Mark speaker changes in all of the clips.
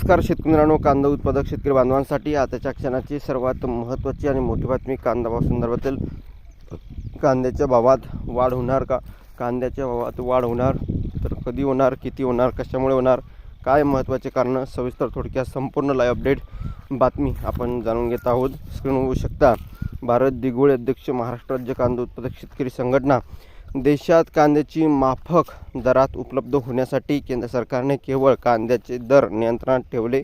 Speaker 1: नमस्कार शेतकरी मित्रांनो कांदा उत्पादक शेतकरी बांधवांसाठी आताच्या क्षणाची सर्वात महत्त्वाची आणि मोठी बातमी कांदा भाव संदर्भातील. कांद्याच्या भावात वाढ होणार का? कांद्याच्या भावात वाढ होणार? तर कधी होणार? किती होणार? कशामुळे होणार? काय महत्त्वाचे कारणं? सविस्तर थोडक्यात संपूर्ण लाईव्ह अपडेट बातमी आपण जाणून घेत आहोत. स्क्रीन होऊ शकता भारत दिगोळे अध्यक्ष महाराष्ट्र राज्य कांदा उत्पादक शेतकरी संघटना देशात कांद्याची माफक दरात उपलब्ध होण्यासाठी केंद्र सरकारने केवळ कांद्याचे दर नियंत्रणात ठेवले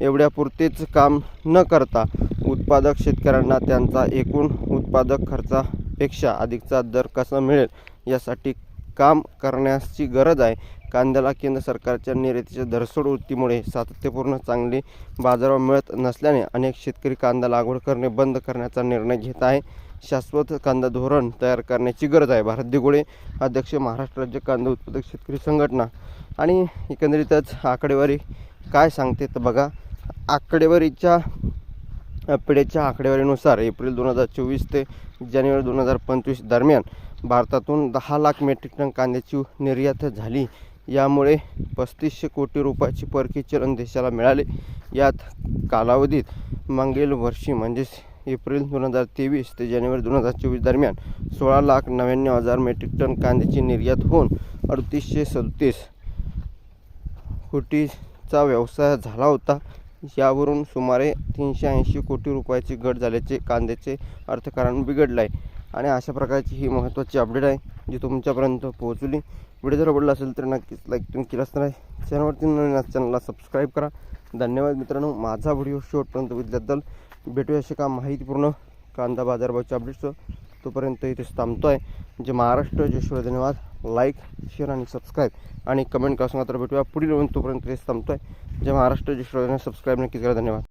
Speaker 1: एवढ्यापुरतेच काम न करता उत्पादक शेतकऱ्यांना त्यांचा एकूण उत्पादक खर्चापेक्षा अधिकचा दर कसा मिळेल यासाठी काम करण्याची गरज आहे. कांद्याला केंद्र सरकारच्या निर्यातीच्या धरसोड वृत्तीमुळे सातत्यपूर्ण चांगली बाजारभाव मिळत नसल्याने अनेक शेतकरी कांदा लागवड करणे बंद करण्याचा निर्णय घेत आहे. शाश्वत कांदा धोरण तयार करण्याची गरज आहे. भारत दिगोळे अध्यक्ष महाराष्ट्र राज्य कांदा उत्पादक शेतकरी संघटना आणि एकंदरीतच आकडेवारी काय सांगते तर बघा. आकडेवारीच्या पिढ्याच्या आकडेवारीनुसार एप्रिल दोन हजार चोवीस ते जानेवारी दोन हजार पंचवीस दरम्यान भारतातून दहा लाख मेट्रिक टन कांद्याची निर्यात झाली. यामुळे पस्तीसशे कोटी रुपयाची परकीय चलन देशाला मिळाले. यात कालावधीत मागील वर्षी म्हणजेच एप्रिल दोन हजार तेवीस ते जानेवारी दोन हजार चोवीस दरम्यान सोळा लाख नव्याण्णव हजार मेट्रिक टन कांद्याची निर्यात होऊन अडतीसशे सदतीस कोटीचा व्यवसाय झाला होता. यावरून सुमारे तीनशे ऐंशी कोटी रुपयाची घट झाल्याचे कांद्याचे अर्थकारण बिघडलं आहे आणि अशा प्रकारची ही महत्त्वाची अपडेट आहे जी तुमच्यापर्यंत पोहोचली. व्हिडिओ जर आवडला असेल तर नक्कीच लाईक तुम्ही केलाच नाही. चॅनलवरती नवीन चॅनलला सबस्क्राईब करा. धन्यवाद मित्रांनो. माझा व्हिडिओ शेवटपर्यंत बघितल्याबद्दल भेटूया असे का माहितीपूर्ण कांदा बाजारभावच्या अपडेट्सचं तोपर्यंत इथेच थांबतो आहे जे महाराष्ट्र जेश्वर धन्यवाद. लाईक शेअर आणि सबस्क्राईब आणि कमेंट करा मात्र भेटूया. पुढील येऊन तोपर्यंत इथेच थांबतो आहे जे महाराष्ट्र जे शिवाय सबस्क्राईब नक्कीच करा. धन्यवाद.